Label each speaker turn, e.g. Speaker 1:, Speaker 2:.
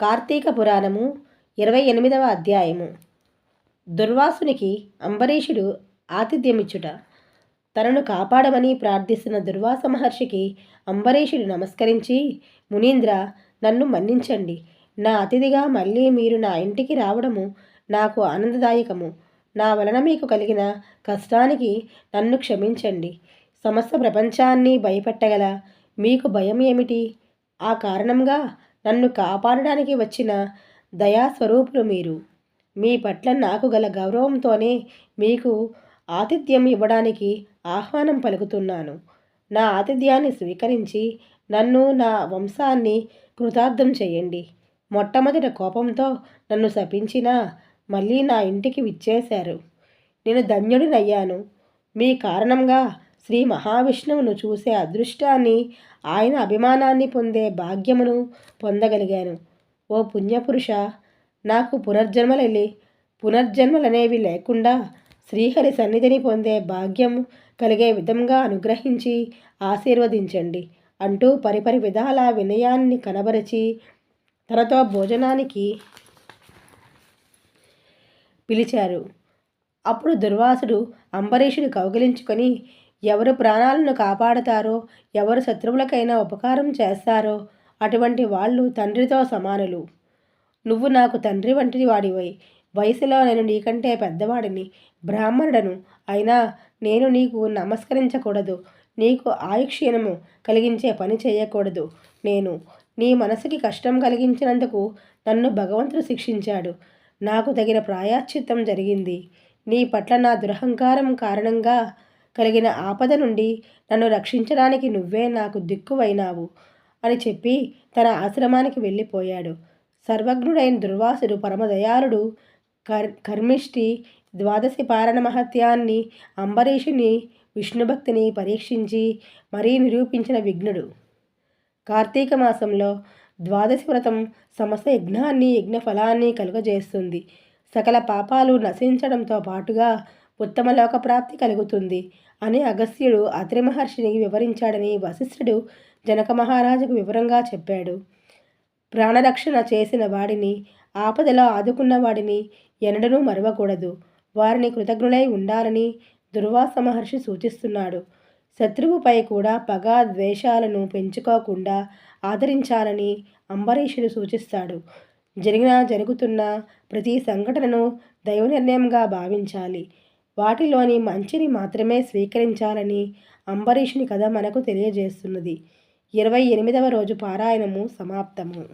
Speaker 1: కార్తీక పురాణము ఇరవై ఎనిమిదవ అధ్యాయము. దుర్వాసునికి అంబరీషుడు ఆతిథ్యమిచ్చుట తనను కాపాడమని ప్రార్థిస్తున్న దుర్వాస మహర్షికి అంబరీషుడు నమస్కరించి మునీంద్ర నన్ను మన్నించండి. నా అతిథిగా మళ్ళీ మీరు నా ఇంటికి రావడము నాకు ఆనందదాయకము. నా వలన మీకు కలిగిన కష్టానికి నన్ను క్షమించండి. సమస్త ప్రపంచాన్ని భయపెట్టగల మీకు భయం ఏమిటి? ఆ కారణంగా నన్ను కాపాడడానికి వచ్చిన దయాస్వరూపులు మీరు. మీ పట్ల నాకు గల గౌరవంతోనే మీకు ఆతిథ్యం ఇవ్వడానికి ఆహ్వానం పలుకుతున్నాను. నా ఆతిథ్యాన్ని స్వీకరించి నన్ను నా వంశాన్ని కృతార్థం చేయండి. మొట్టమొదట కోపంతో నన్ను శపించినా మళ్ళీ నా ఇంటికి విచ్చేశారు. నేను ధన్యుడినయ్యాను. మీ కారణంగా శ్రీ మహావిష్ణువును చూసే అదృష్టాన్ని ఆయన అభిమానాన్ని పొందే భాగ్యమును పొందగలిగాను. ఓ పుణ్యపురుష నాకు పునర్జన్మలలి పునర్జన్మలనేవి లేకుండా శ్రీహరి సన్నిధిని పొందే భాగ్యం కలిగే విధంగా అనుగ్రహించి ఆశీర్వదించండి అంటూ పరిపరి విధాల వినయాన్ని కనబరిచి తనతో భోజనానికి పిలిచారు. అప్పుడు దుర్వాసుడు అంబరీషుడు కౌగిలించుకొని ఎవరు ప్రాణాలను కాపాడతారో ఎవరు శత్రువులకైనా ఉపకారం చేస్తారో అటువంటి వాళ్ళు తండ్రితో సమానులు. నువ్వు నాకు తండ్రి వంటి వాడివై. వయసులో నేను నీకంటే పెద్దవాడిని బ్రాహ్మణుడను. అయినా నేను నీకు నమస్కరించకూడదు. నీకు ఆయుక్షీణము కలిగించే పని చేయకూడదు. నేను నీ మనసుకి కష్టం కలిగించినందుకు నన్ను భగవంతుడు శిక్షించాడు. నాకు తగిన ప్రాయాశ్చిత్తం జరిగింది. నీ పట్ల నా దురహంకారం కారణంగా కలిగిన ఆపద నుండి నన్ను రక్షించడానికి నువ్వే నాకు దిక్కువైనావు అని చెప్పి తన ఆశ్రమానికి వెళ్ళిపోయాడు. సర్వజ్ఞుడైన దుర్వాసుడు పరమదయాళుడు కర్ కర్మిష్టి ద్వాదశి పారణ మహత్యాన్ని అంబరీషుని విష్ణుభక్తిని పరీక్షించి మరీ నిరూపించిన విఘ్నుడు. కార్తీక మాసంలో ద్వాదశి వ్రతం సమస్త యజ్ఞాన్ని యజ్ఞ ఫలాన్ని కలుగజేస్తుంది. సకల పాపాలు నశించడంతో పాటుగా ఉత్తమ లోకప్రాప్తి కలుగుతుంది అని అగస్త్యుడు అత్రి మహర్షిని వివరించాడని వశిష్ఠుడు జనక మహారాజుకు వివరంగా చెప్పాడు. ప్రాణరక్షణ చేసిన వాడిని ఆపదలో ఆదుకున్న వాడిని ఎనడనూ మరవకూడదు. వారిని కృతజ్ఞులై ఉండాలని దుర్వాస మహర్షి సూచిస్తున్నాడు. శత్రువుపై కూడా పగ ద్వేషాలను పెంచుకోకుండా ఆదరించాలని అంబరీషుడు సూచిస్తాడు. జరిగిన జరుగుతున్న ప్రతి సంఘటనను దైవ నిర్ణయంగా భావించాలి. వాటిలోని మంచిని మాత్రమే స్వీకరించాలని అంబరీషుని కథ మనకు తెలియజేస్తున్నది. ఇరవై ఎనిమిదవ రోజు పారాయణము సమాప్తము.